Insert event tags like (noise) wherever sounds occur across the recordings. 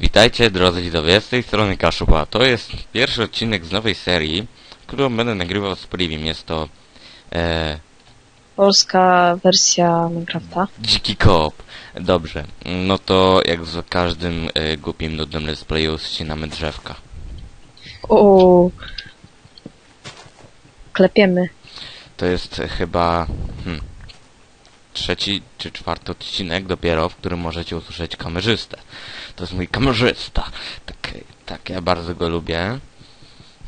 Witajcie drodzy widzowie, z tej strony Kaszuba. To jest pierwszy odcinek z nowej serii, którą będę nagrywał z Privim. Jest to e, Polska wersja Minecrafta. Dziki Koop. Dobrze, no to jak z każdym e, głupim, nudnym let's playu ścinamy drzewka. O, klepiemy. To jest chyba hmm, trzeci czy czwarty odcinek dopiero, w którym możecie usłyszeć kamerzystę. To jest mój kamerzysta. Tak, tak ja bardzo go lubię.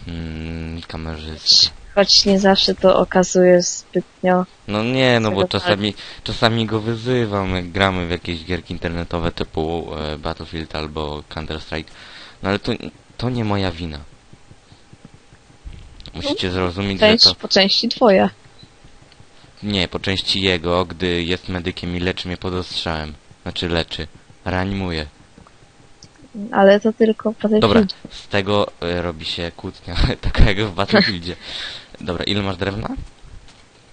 Hmm, kamerzysta. Choć nie zawsze to okazuje zbytnio. No nie, no bo czasami, czasami go wyzywam, jak gramy w jakieś gierki internetowe typu e, Battlefield albo Counter-Strike. No ale to, to nie moja wina. Musicie zrozumieć, że Część, to... po części twoja. Nie, po części jego, gdy jest medykiem i leczy mnie pod ostrzałem. Znaczy leczy. Reanimuje. Ale to tylko Battlefield. Dobra, z tego e, robi się kłótnia, (laughs) taka jak w Battlefieldzie. Dobra, ile masz drewna?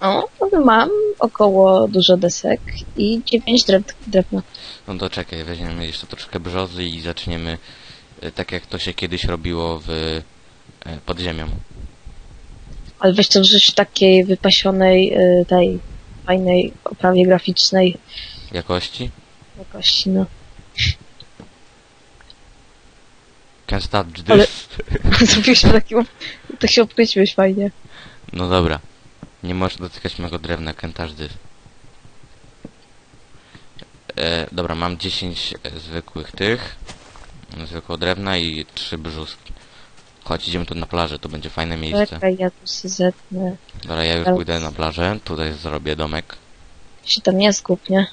O, no mam około dużo desek i 9 drew, drewna. No to czekaj, weźmiemy jeszcze troszkę brzozy i zaczniemy e, tak jak to się kiedyś robiło w e, pod ziemią. Ale weź to w takiej wypasionej, y, tej fajnej oprawie graficznej Jakości? jakości, no. Can't touch this. Ale- (laughs) Zrobiłeś taką, tak się obkręciłeś fajnie. No dobra. Nie możesz dotykać mego drewna, touch this. E, dobra, mam 10 e, zwykłych tych. Zwykłego drewna i 3 brzuski. Chodź, idziemy tu na plażę, to będzie fajne miejsce. Czekaj, ja tu się zetnę. Dobra, ja już pójdę na plażę. Tutaj zrobię domek. Się tam nie zgub, nie?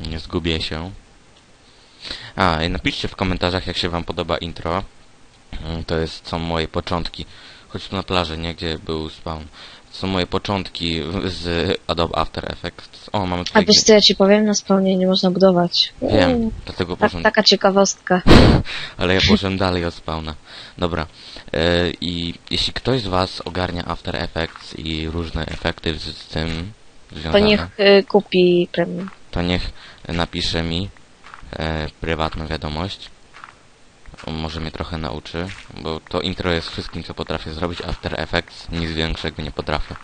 Nie zgubię się. A, i napiszcie w komentarzach, jak się wam podoba intro. Mm, To jest, są moje początki. Chodź tu na plażę, nie? Gdzie był spawn. To są moje początki z Adobe After Effects. O, mamy A tutaj... wiesz co ja ci powiem, na spawnie nie można budować. Wiem, dlatego Tak, poszedłem... taka ciekawostka. (laughs) Ale ja poszedłem dalej od spawna. Dobra. E, I jeśli ktoś z was ogarnia After Effects i różne efekty z, z tym To związane, niech y, kupi premium. to niech napisze mi e, prywatną wiadomość. On może mnie trochę nauczy, bo to intro jest wszystkim, co potrafię zrobić. After Effects nic większego nie potrafię.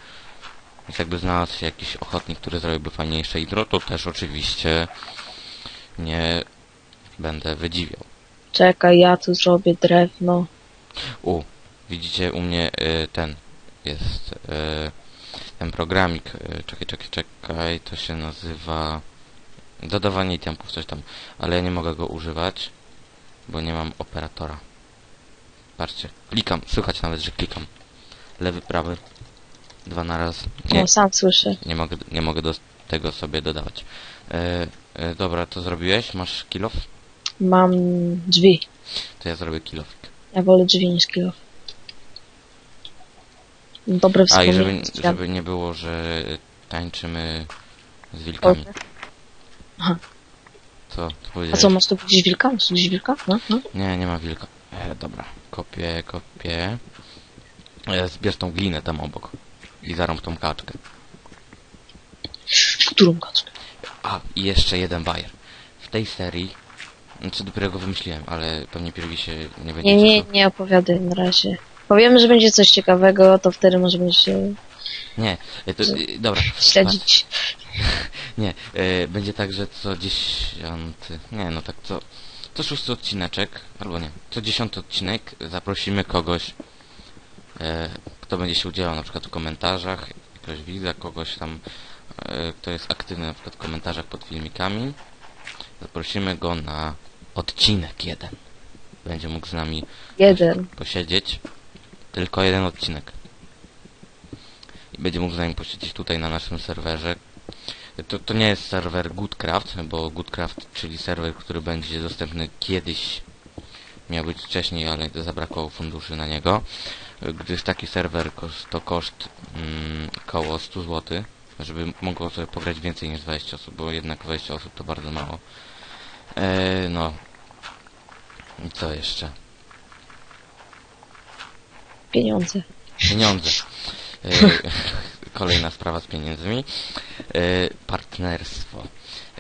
Więc jakby znalazł się jakiś ochotnik, który zrobiłby fajniejsze intro, to też oczywiście nie będę wydziwiał. Czekaj, ja tu zrobię drewno. U, widzicie u mnie y, ten jest y, ten programik. Y, czekaj, czekaj, czekaj, to się nazywa dodawanie itemków, coś tam, ale ja nie mogę go używać, bo nie mam operatora. Patrzcie, klikam, słychać nawet, że klikam. Lewy, prawy, dwa na raz. Nie, No, sam słyszę. nie mogę, nie mogę do tego sobie dodawać. Y, y, dobra, to zrobiłeś? Masz kilof? Mam drzwi. To ja zrobię kilofik. Ja wolę drzwi niż kilo. Dobre A i żeby, żeby nie było, że tańczymy z wilkami. Aha. Co? Co A co, masz tu gdzieś wilka? Masz tu gdzieś wilka? No, no. Nie, nie ma wilka. E, dobra, kopię, kopię. E, zbierz tą glinę tam obok. I zarąb tą kaczkę. Którą kaczkę? A, i jeszcze jeden bajer. W tej serii, znaczy dopiero go wymyśliłem, ale pewnie pierwszy się nie będzie Nie, nie, nie opowiadaj na razie. Powiemy, że będzie coś ciekawego, to wtedy może będziesz się Nie, e, to, e, dobra. śledzić. (laughs) Nie, e, będzie tak, że co dziesiąty, nie no tak co, co szósty odcineczek, albo nie, co dziesiąty odcinek zaprosimy kogoś, e, kto będzie się udzielał na przykład w komentarzach, jakiegoś widza, kogoś tam, e, kto jest aktywny na przykład w komentarzach pod filmikami. Zaprosimy go na odcinek jeden. Będzie mógł z nami Jeden. posiedzieć. Tylko jeden odcinek. I będzie mógł z nami posiedzieć tutaj na naszym serwerze. To, to nie jest serwer Goodcraft, bo Goodcraft, czyli serwer, który będzie dostępny kiedyś, miał być wcześniej, ale zabrakło funduszy na niego. Gdyż taki serwer to koszt mm, koło 100 zł, żeby mogło sobie pograć więcej niż 20 osób, bo jednak 20 osób to bardzo mało. Eee, no. I co jeszcze? Pieniądze. Pieniądze. E, (laughs) Kolejna sprawa z pieniędzmi. E, Partnerstwo.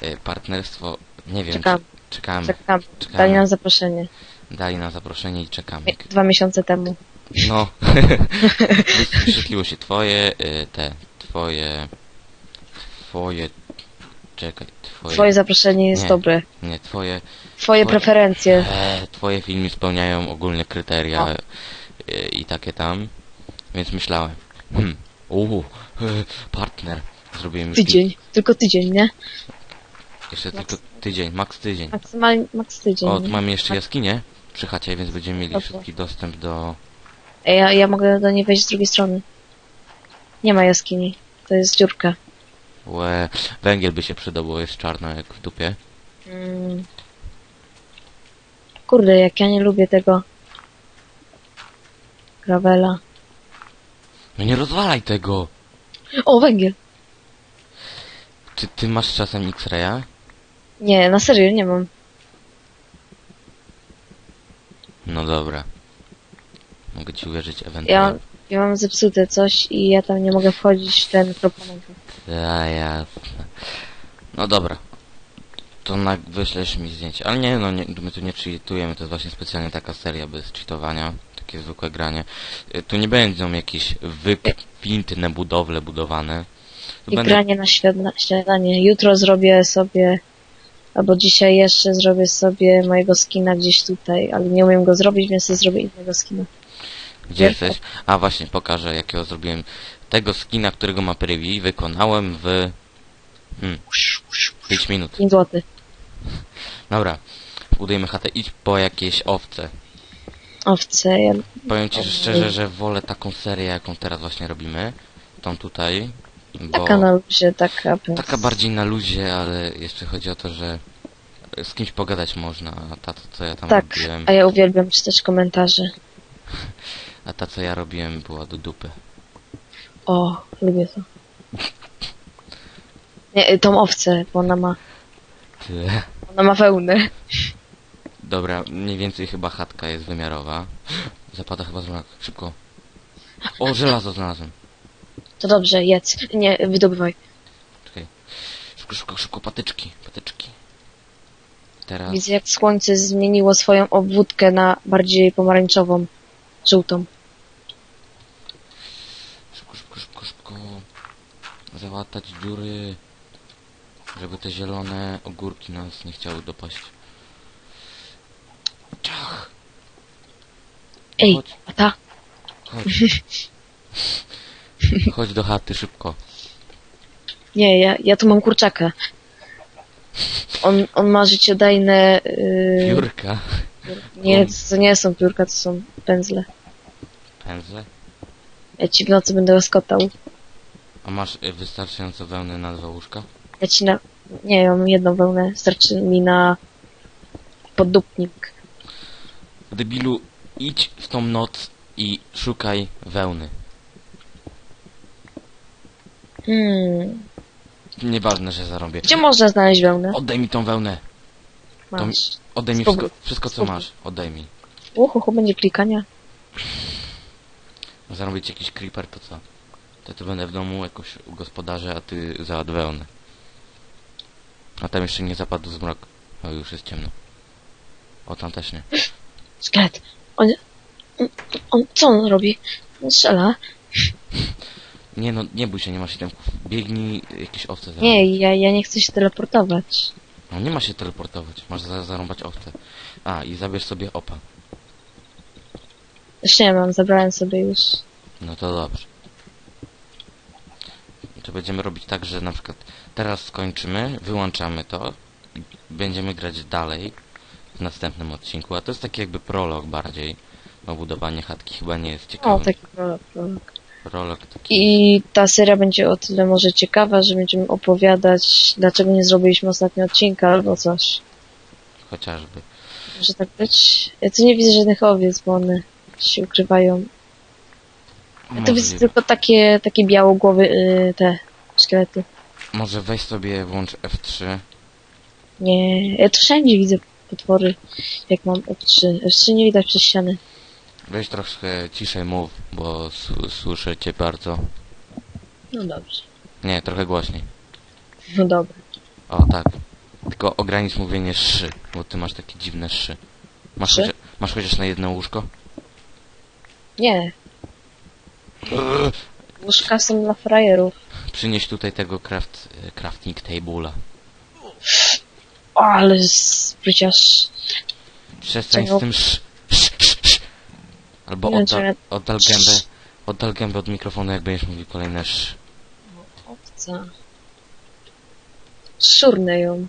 E, Partnerstwo, nie wiem, czy, Czekam. Czekamy. Czekam. Czekamy. Dali nam zaproszenie. Dali nam zaproszenie i czekamy. Dwa miesiące temu. No. (laughs) Wyświetliło się twoje, te, twoje, twoje, czekaj, twoje, Twoje zaproszenie jest Nie. dobre. nie, twoje, Twoje Twoje- preferencje. e, twoje filmy spełniają ogólne kryteria y, i takie tam, więc myślałem, hmm, uuu, y, (laughs) partner, zrobimy Tydzień. Tylko tydzień, nie? Jeszcze tylko tydzień, max tydzień. Maksymalnie, maks tydzień. O, tu mamy jeszcze jaskinię przy chacie, więc będziemy mieli Dobrze. szybki dostęp do... Ej, ja, ja mogę do niej wejść z drugiej strony. Nie ma jaskini. To jest dziurka. Łe, węgiel by się przydał, bo jest czarno jak w dupie. Mm. Kurde, jak ja nie lubię tego gravela. No nie rozwalaj tego! O, węgiel! Czy ty masz czasem X-raya? Nie, na serio, nie mam. No dobra. Mogę ci uwierzyć Ja, ewentualnie. ja mam zepsute coś i ja tam nie mogę wchodzić w ten proponement. Ja, jasne. No dobra. To na, wyślesz mi zdjęcie. Ale nie, no nie, my tu nie cheatujemy, to jest właśnie specjalnie taka seria bez cheatowania. Takie zwykłe granie. Y, Tu nie będą jakieś wykwintne budowle budowane. Tu I będą granie na świadna- śniadanie. Jutro zrobię sobie, albo dzisiaj jeszcze zrobię sobie mojego skina gdzieś tutaj, ale nie umiem go zrobić, więc sobie zrobię innego skina. Gdzie jesteś? A właśnie, pokażę jakiego zrobiłem. Tego skina, którego ma Privy, wykonałem w... Hmm, 5 minut. 5 zł. Dobra, budujemy chatę. Idź po jakieś owce. Owce, ja, Powiem ci szczerze, że wolę taką serię, jaką teraz właśnie robimy. Tą tutaj. Bo taka na luzie, taka bez... taka bardziej na luzie, ale jeszcze chodzi o to, że z kimś pogadać można, a ta co ja tam Tak, robiłem, a ja uwielbiam czytać komentarze. (laughs) a ta co ja robiłem była do dupy. O, lubię to. Nie, y, tą owcę, bo ona ma, ona ma wełnę. Dobra, mniej więcej chyba chatka jest wymiarowa. Zapada chyba zmrok. Szybko. O, żelazo znalazłem. To dobrze, jedz. Nie, wydobywaj. Czekaj. Szybko, szybko, szybko, patyczki, patyczki. Teraz. Widzę, jak słońce zmieniło swoją obwódkę na bardziej pomarańczową, żółtą. Szybko, szybko, szybko, szybko. Załatać dziury. Żeby te zielone ogórki nas nie chciały dopaść. Ciach! Ej, Chodź, a ta? chodź. (laughs) Chodź do chaty, szybko. Nie, ja, ja tu mam kurczaka. On, on ma życiodajne... Yy, Piórka. nie, to nie są piórka, to są pędzle. Pędzle. Ja ci w nocy będę łaskotał. A masz y, wystarczająco wełny na dwa łóżka? Ja ci na... Nie, ja mam jedną wełnę. Starczy mi na poddupnik. Debilu, idź w tą noc i szukaj wełny. Hmm. Nieważne, że zarobię. Gdzie można znaleźć wełnę? Oddaj mi tą wełnę. Masz. Oddaj mi wszystko, wszystko co masz. Oddaj mi. Uhu, będzie klikania. Zarobić jakiś creeper, to co? To tu będę w domu jakoś u gospodarza, a ty załatw wełnę. A tam jeszcze nie zapadł zmrok. O, już jest ciemno. O, tam też nie. (laughs) Szkielet. On, on, on, co on robi? On strzela. Nie no, nie bój się, nie masz itemków. Biegnij jakieś owce zarobić. Nie, ja, ja nie chcę się teleportować. No nie ma się teleportować, masz za zarąbać owce. A, i zabierz sobie opa. Już nie mam, zabrałem sobie już. No to dobrze. To będziemy robić tak, że na przykład teraz skończymy, wyłączamy to będziemy grać dalej w następnym odcinku, a to jest taki jakby prolog bardziej. Bo budowanie chatki chyba nie jest O, ciekawe. taki prolog, prolog. Prolog taki. I ta seria będzie o tyle może ciekawa, że będziemy opowiadać, dlaczego nie zrobiliśmy ostatniego odcinka albo coś. Chociażby. Może tak być? Ja tu nie widzę żadnych owiec, bo one się ukrywają. Ja tu widzę tylko takie, takie białogłowy, yy, te szkielety. Może weź sobie włącz F3. Nie, ja tu wszędzie widzę potwory, jak mam F3. F3 nie widać przez ściany. Weź troszkę ciszej mów, bo słyszę cię bardzo. No dobrze. Nie, trochę głośniej. No dobra. O, tak. Tylko ogranicz mówienie szy, bo ty masz takie dziwne szy. Masz, Szy? chociaż, masz chociaż na jedno łóżko? Nie. Łóżka są dla frajerów. Przynieś tutaj tego craft, crafting table'a. Ale spryciarz. Przestań z tym sz, sz, sz, sz. Albo Nie wiem, czy oddal, oddal gębę, oddal gębę od mikrofonu, jak będziesz mówił kolejne sz. Owca. Szurnę ją.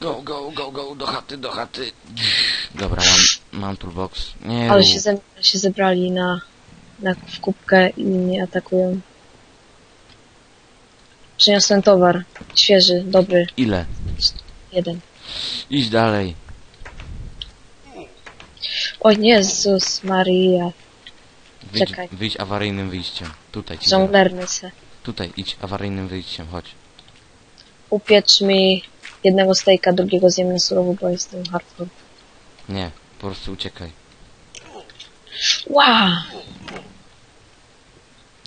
Go, go, go, go, do chaty, do chaty. Dobra, mam, mam toolbox. Nie Ale rób. się, ze, się zebrali na, na w kubkę i mnie atakują. Przyniosłem towar. Świeży, dobry. Ile? Jeden. Idź dalej. O Jezus Maria. Wyjdź, Czekaj. wyjdź awaryjnym wyjściem. Tutaj ci dam. Żonglerny se. Tutaj idź awaryjnym wyjściem, chodź. Upiecz mi jednego stejka, drugiego zjem na surowo, bo jestem hardcore. Nie, po prostu uciekaj. Wow!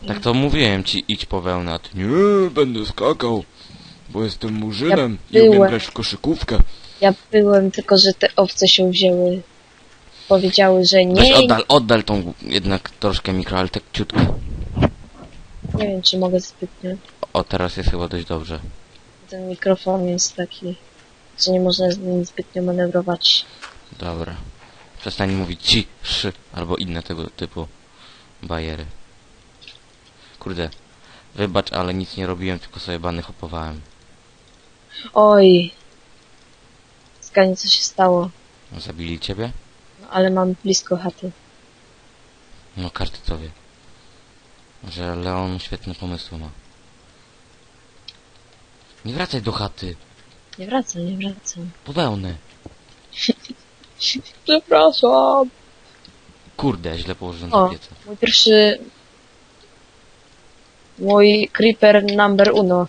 Tak to mówiłem ci, idź po ty nie, będę skakał, bo jestem murzynem Ja i umiem byłem. grać w koszykówkę. Ja byłem, tylko że te owce się wzięły. Powiedziały, że Weź nie, oddal, oddal tą jednak troszkę mikro, ale tak ciutkę. nie wiem czy mogę zbytnio. O, teraz jest chyba dość dobrze. Ten mikrofon jest taki, że nie można z nim zbytnio manewrować. Dobra. Przestań mówić ci, szy, albo inne tego typu bajery. Kurde, wybacz, ale nic nie robiłem, tylko sobie bany hopowałem. Oj! Skanie, co się stało? Zabili ciebie? No, ale mam blisko chaty. No każdy to wie. Że Leon świetne pomysły ma. Nie wracaj do chaty, Nie wracam, nie wracam. po wełnę. (laughs) Przepraszam! Kurde, źle położyłem O. to piecę. Mój pierwszy... Mój creeper number uno.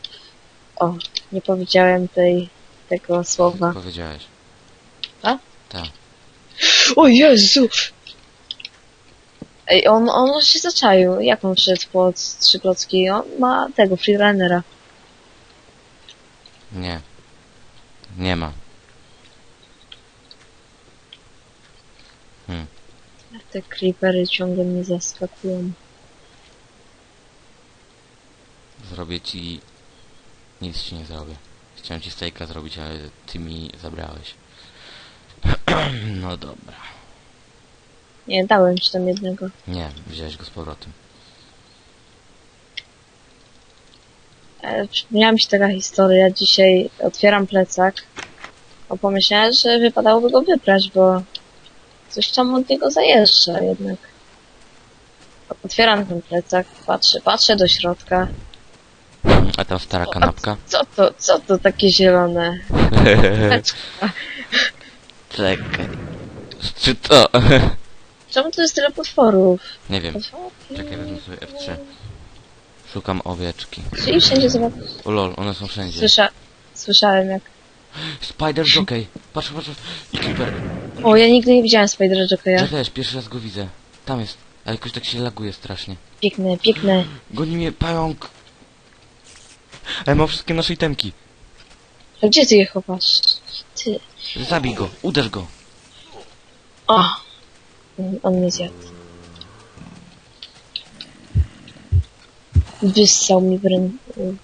O, nie powiedziałem tej, tego słowa. Powiedziałeś. Tak? Tak. O Jezu! Ej, on, on się zaczaił. Jak on wszedł pod trzy klocki? On ma tego, freerunnera. Nie. Nie ma. Jak te creepery ciągle mnie zaskakują. Zrobię ci... Nic ci nie zrobię. Chciałem ci stejka zrobić, ale ty mi zabrałeś. (clears throat) no dobra. Nie, dałem ci tam jednego. Nie, wziąłeś go z powrotem. E, przypomniała mi się taka historia. Dzisiaj otwieram plecak. Bo pomyślałem, że wypadałoby go wybrać, bo coś tam od niego zajeżdża jednak. Otwieram ten plecak, patrzę, patrzę do środka. A tam stara O, kanapka? Co to, co to takie zielone? (laughs) Czekaj. Czy to? (laughs) Czemu tu jest tyle potworów? nie wiem. Potworki. Czekaj, wezmę sobie F3. Szukam owieczki. Czyli wszędzie zobacz. O lol, one są wszędzie. Słysza, słyszałem jak... Spider Jockey. Patrz, patrz. I Creeper. O, ja nigdy nie widziałem Spidera Jockeya. Ja też, pierwszy raz go widzę. Tam jest. Ale jakoś tak się laguje strasznie. Piękne, piękne. Goni mnie pająk. Ale ma wszystkie nasze itemki. A gdzie ty je chowasz? Ty. Zabij go, uderz go. O! On mnie zjadł. Wyssał mi wrę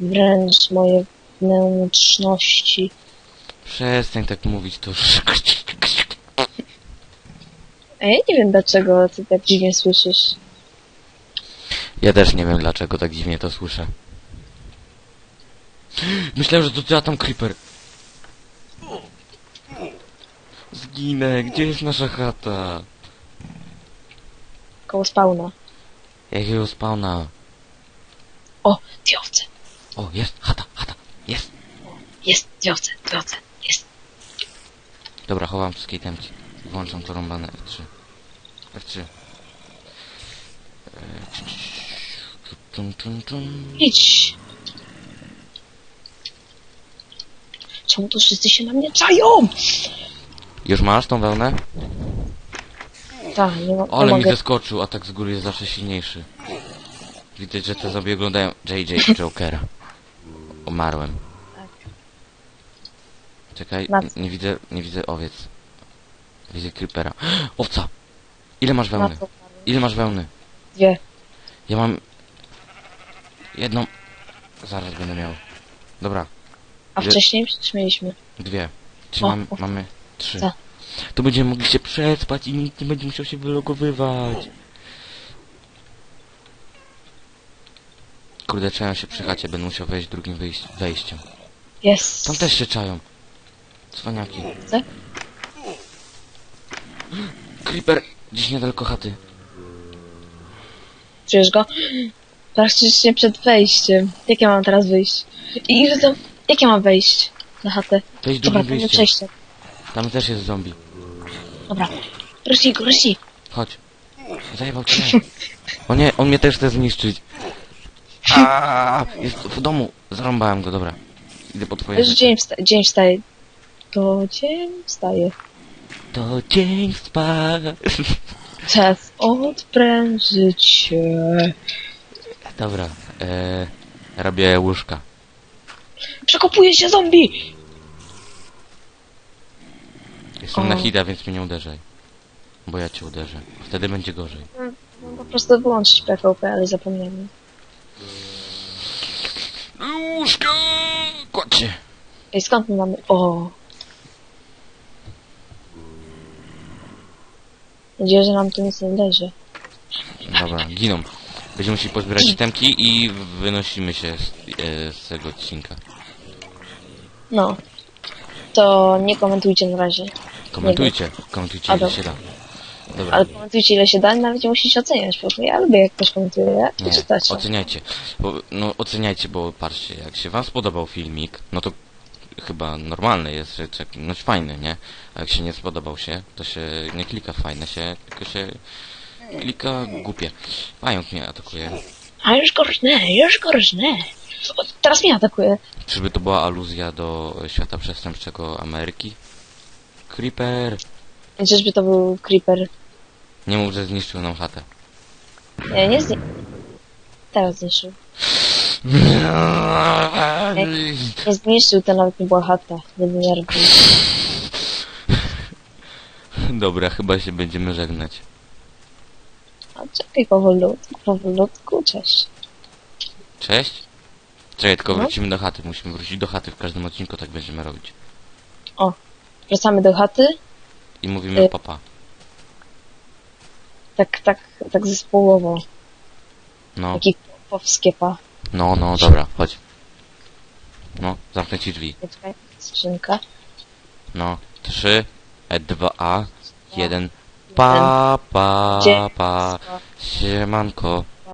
wręcz moje wnętrzności. Przestań tak mówić, to... A ja nie wiem dlaczego ty tak dziwnie słyszysz. Ja też nie wiem dlaczego tak dziwnie to słyszę. Myślałem, że to ty, a tam Creeper. Zginę, gdzie jest nasza chata? Koło spawna. Jakiego spawna? O, dwie owce. O, jest, chata, chata, jest. Jest, dwie owce, dwie owce. Jest. Dobra, chowam wszystkie itemki. Włączam to rąbane F3. F3. Eee, czum, czum, czum. Idź. Czemu tu wszyscy się na mnie czają? Już masz tą wełnę? Tak, nie, nie Ale mi mogę. zeskoczył, a tak z góry jest zawsze silniejszy. Widać, że te zombie oglądają JJ Jokera. Umarłem. Czekaj, Na nie, co? nie widzę, nie widzę owiec. Widzę creepera. (gasps) Owca! Ile masz Na wełny? Ile masz wełny? Dwie. Ja mam... Jedną... Zaraz będę miał. Dobra, A Dwie. wcześniej przecież mieliśmy. dwie. Czy O, mam, o. mamy trzy. Co? To będziemy mogli się przespać i nikt nie będzie musiał się wylogowywać. Kurde, czają się przy chacie, będę musiał wejść drugim wyjść, wejściem. Jest. Tam też się czają. Cwaniaki. Co? Creeper! Gdzieś niedaleko chaty. Czujesz go? Praktycznie przed wejściem. Jak ja mam teraz wyjść? I ile tam... Jak ja mam wejść na chatę? Wejdź Dobra, drugim to wyjściem. przejście. Tam też jest zombie. Dobra. Rusi go, rusi. Chodź. Zajebał cię. O nie, on mnie też chce zniszczyć. Aaaa, jest w domu. Zarąbałem go, dobra. Idę po twoje Już rzeczy. dzień, wsta dzień wstaje. To dzień wstaje. To dzień spać. Czas odprężyć się. Dobra, e, robię łóżka. Przekopuje się zombie! Jestem O. na hita, więc mnie nie uderzaj. Bo ja cię uderzę. Wtedy będzie gorzej. No, po prostu wyłączyć PvP, ale zapomniałem. Łóżka! Kładźcie. Ej, skąd my mamy... O! Nadzieję, że nam tu nic nie leży. Dobra, giną. Będziemy musieli pozbierać itemki i wynosimy się z, e, z tego odcinka. No. To nie komentujcie na razie. Komentujcie, komentujcie A, ile dobra. się da. Dobra, Ale komentujcie ile się da, nawet nie musicie oceniać, bo ja lubię jak ktoś komentuje, ja nie, czytać. oceniajcie. Bo, no oceniajcie, bo patrzcie, jak się wam spodobał filmik, no to chyba normalne jest, że no fajny, nie? A jak się nie spodobał się, to się nie klika fajne się, tylko się klika głupie. Pająk mnie atakuje. A już gorzne, już gorzne. Teraz mnie atakuje. Czyżby to była aluzja do świata przestępczego Ameryki? Creeper! Czyżby to był creeper? Nie mów, że zniszczył nam chatę. Nie, nie zni... Teraz zniszczył. (laughs) Nie zniszczył, to nawet nie była chata. Nie denerwuj. Dobra, chyba się będziemy żegnać. A czekaj, powolutku, powolutku, cześć. Cześć? Czekaj, tylko No. wrócimy do chaty. Musimy wrócić do chaty w każdym odcinku, tak będziemy robić. Wracamy do chaty. I mówimy Y. papa. Tak, tak, tak zespołowo. No, Taki powskiepa. no, no, dobra, chodź. No, zamknę ci drzwi. Czekaj, skrzynka. No, 3, E2A, 1, pa, pa, Gdzie? pa, siemanko.